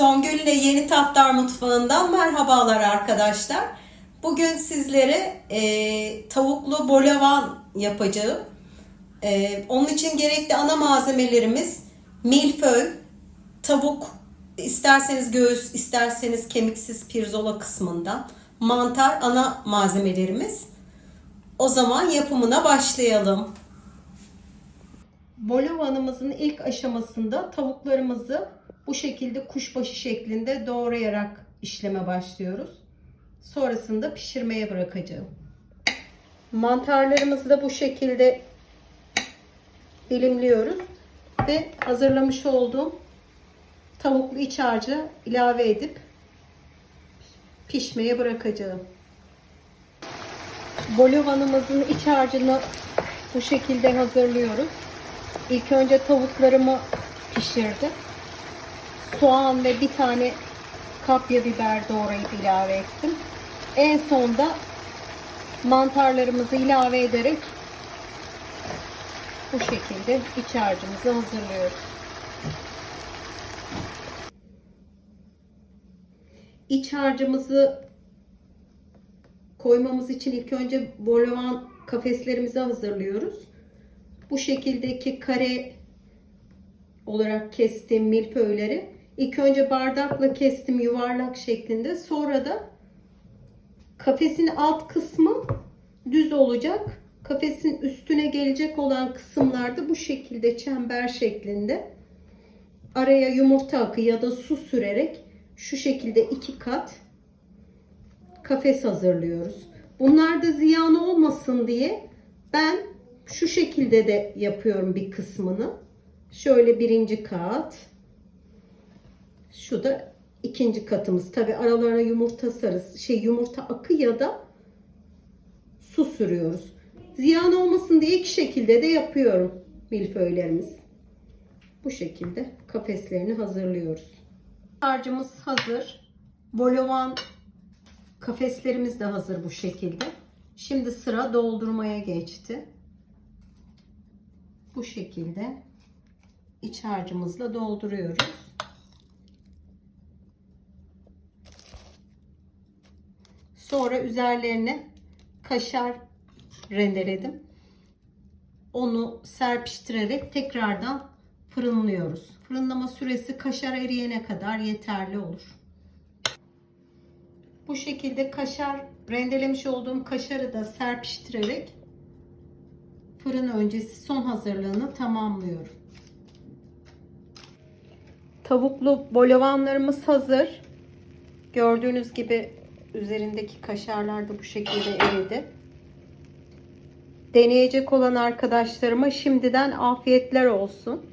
Songül ile Yeni Tatlar Mutfağı'ndan merhabalar arkadaşlar. Bugün sizlere e, tavuklu bolavan yapacağım. E, onun için gerekli ana malzemelerimiz milföy, tavuk, isterseniz göğüs, isterseniz kemiksiz pirzola kısmından, mantar ana malzemelerimiz. O zaman yapımına başlayalım. Bolovanımızın ilk aşamasında tavuklarımızı bu şekilde kuşbaşı şeklinde doğrayarak işleme başlıyoruz. Sonrasında pişirmeye bırakacağım. Mantarlarımızı da bu şekilde dilimliyoruz ve hazırlamış olduğum tavuklu iç harcı ilave edip pişmeye bırakacağım. Bolovanımızın iç harcını bu şekilde hazırlıyoruz. İlk önce tavuklarımı pişirdim. Soğan ve bir tane kapya biber doğrayıp ilave ettim. En sonda mantarlarımızı ilave ederek bu şekilde iç harcımızı hazırlıyoruz. İç harcımızı koymamız için ilk önce bolavan kafeslerimizi hazırlıyoruz. Bu şekildeki kare olarak kestiğim milföyleri ilk önce bardakla kestim yuvarlak şeklinde. Sonra da kafesin alt kısmı düz olacak. Kafesin üstüne gelecek olan kısımlarda bu şekilde çember şeklinde araya yumurta akı ya da su sürerek şu şekilde iki kat kafes hazırlıyoruz. Bunlar da ziyan olmasın diye ben şu şekilde de yapıyorum bir kısmını. Şöyle birinci kat. Şu da ikinci katımız. Tabi aralarına yumurta sarısı, şey yumurta akı ya da su sürüyoruz. Ziyan olmasın diye iki şekilde de yapıyorum milföylerimiz. Bu şekilde kafeslerini hazırlıyoruz. Harcımız hazır. Bolovan kafeslerimiz de hazır bu şekilde. Şimdi sıra doldurmaya geçti. Bu şekilde iç harcımızla dolduruyoruz. Sonra üzerlerine kaşar rendeledim. Onu serpiştirerek tekrardan fırınlıyoruz. Fırınlama süresi kaşar eriyene kadar yeterli olur. Bu şekilde kaşar rendelemiş olduğum kaşarı da serpiştirerek fırın öncesi son hazırlığını tamamlıyorum. Tavuklu bolovanlarımız hazır. Gördüğünüz gibi üzerindeki kaşarlar da bu şekilde eridi. Deneyecek olan arkadaşlarıma şimdiden afiyetler olsun.